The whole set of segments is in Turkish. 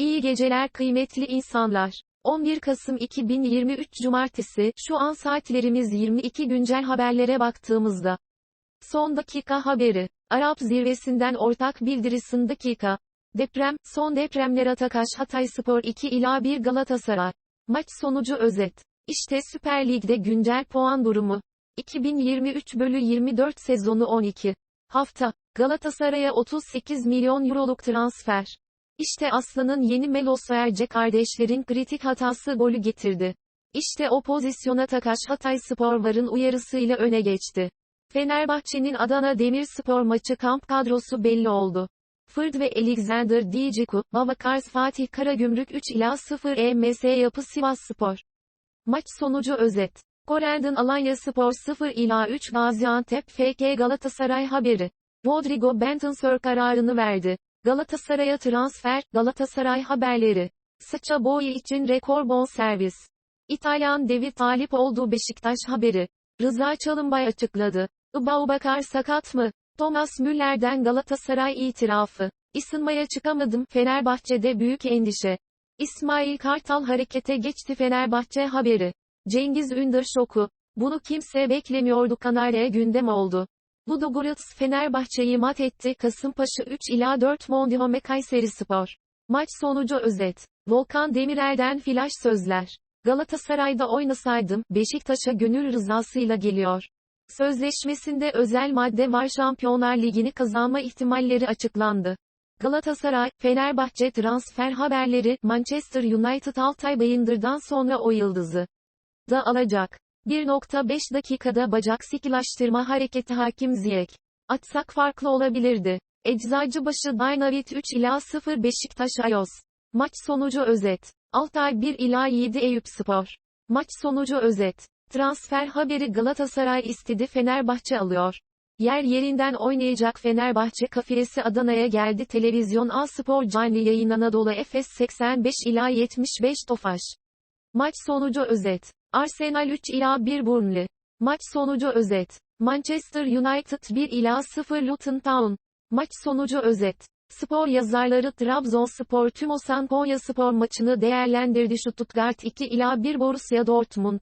İyi geceler kıymetli insanlar. 11 Kasım 2023 Cumartesi, şu an saatlerimiz 22 güncel haberlere baktığımızda. Son dakika haberi. Arap zirvesinden ortak bildirisi dakika. Deprem, son depremler Atakaş Hatayspor 2 ila 1 Galatasaray. Maç sonucu özet. İşte Süper Lig'de güncel puan durumu. 2023 bölü 24 sezonu 12. Hafta. Galatasaray'a 38 milyon euroluk transfer. İşte Aslan'ın yeni Melos Erce kardeşlerin kritik hatası golü getirdi. İşte o pozisyona Takaş Hatayspor varın uyarısıyla öne geçti. Fenerbahçe'nin Adana Demirspor maçı kamp kadrosu belli oldu. Fırd ve Alexander Diciku, Babakars Fatih Karagümrük 3 ila 0 EMS yapı Sivas Spor. Maç sonucu özet. Korendon Alanya Spor 0 ila 3 Gaziantep FK Galatasaray haberi. Rodrigo Bentancur kararını verdi. Galatasaray'a transfer, Galatasaray haberleri. Saça boyu için rekor bon servis. İtalyan devi talip olduğu Beşiktaş haberi. Rıza Çalınbay açıkladı. Ibaubakar sakat mı? Thomas Müller'den Galatasaray itirafı. Isınmaya çıkamadım, Fenerbahçe'de büyük endişe. İsmail Kartal harekete geçti Fenerbahçe haberi. Cengiz Ünder şoku. Bunu kimse beklemiyordu Kanarya gündem oldu. Ludogorets Fenerbahçe'yi mat etti Kasımpaşa 3 ila 4 Mondiome Kayseri Spor. Maç sonucu özet. Volkan Demirel'den flash sözler. Galatasaray'da oynasaydım, Beşiktaş'a gönül rızasıyla geliyor. Sözleşmesinde özel madde var Şampiyonlar Ligi'ni kazanma ihtimalleri açıklandı. Galatasaray, Fenerbahçe transfer haberleri, Manchester United Altay Bayındır'dan sonra o yıldızı da alacak. 1.5 dakikada bacak sikilaştırma hareketi Hakim Ziyek. Atsak farklı olabilirdi. Eczacıbaşı Dynavit 3 ila 0 Beşiktaş Ayos. Maç sonucu özet. Altay 1 ila 7 Eyüp Spor. Maç sonucu özet. Transfer haberi Galatasaray istedi Fenerbahçe alıyor. Yer yerinden oynayacak Fenerbahçe kafilesi Adana'ya geldi televizyon A Spor canlı yayın Anadolu Efes 85 ila 75 Tofaş. Maç sonucu özet. Arsenal 3 ila 1 Burnley. Maç sonucu özet. Manchester United 1 ila 0 Luton Town. Maç sonucu özet. Spor yazarları Trabzonspor Tümosan Konyaspor maçını değerlendirdi Stuttgart 2 ila 1 Borussia Dortmund.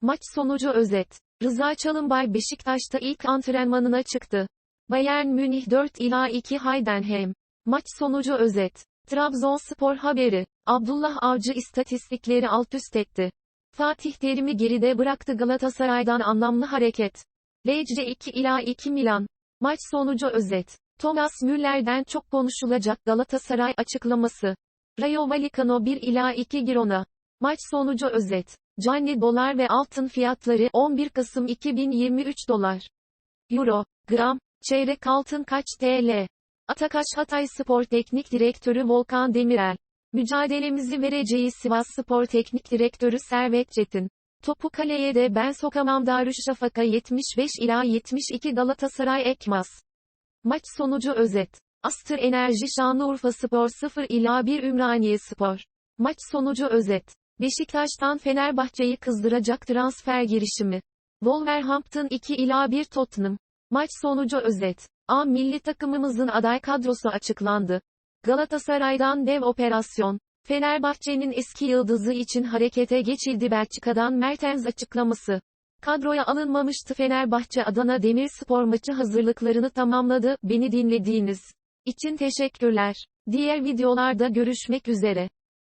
Maç sonucu özet. Rıza Çalınbay Beşiktaş'ta ilk antrenmanına çıktı. Bayern Münih 4 ila 2 Heidenheim. Maç sonucu özet. Trabzonspor haberi. Abdullah Avcı istatistikleri alt üst etti. Fatih Terim'i geride bıraktı Galatasaray'dan anlamlı hareket. Lecce 2 ila 2 Milan. Maç sonucu özet. Thomas Müller'den çok konuşulacak Galatasaray açıklaması. Rayo Vallecano 1 ila 2 Girona. Maç sonucu özet. Canli dolar ve altın fiyatları 11 Kasım 2023 dolar. Euro, gram, çeyrek altın kaç TL? Atakaş Hatay Spor Teknik Direktörü Volkan Demirel. Mücadelemizi vereceğiz Sivas Spor Teknik Direktörü Servet Çetin. Topu kaleye de ben sokamam Darüşşafaka 75 ila 72 Galatasaray Ekmaz. Maç sonucu özet. Astır Enerji Şanlıurfa Spor 0 ila 1 Ümraniye Spor. Maç sonucu özet. Beşiktaş'tan Fenerbahçe'yi kızdıracak transfer girişimi. Wolverhampton 2 ila 1 Tottenham. Maç sonucu özet. A milli takımımızın aday kadrosu açıklandı. Galatasaray'dan dev operasyon. Fenerbahçe'nin eski yıldızı için harekete geçildi Belçika'dan Mertens açıklaması. Kadroya alınmamıştı Fenerbahçe Adana Demirspor maçı hazırlıklarını tamamladı. Beni dinlediğiniz için teşekkürler. Diğer videolarda görüşmek üzere.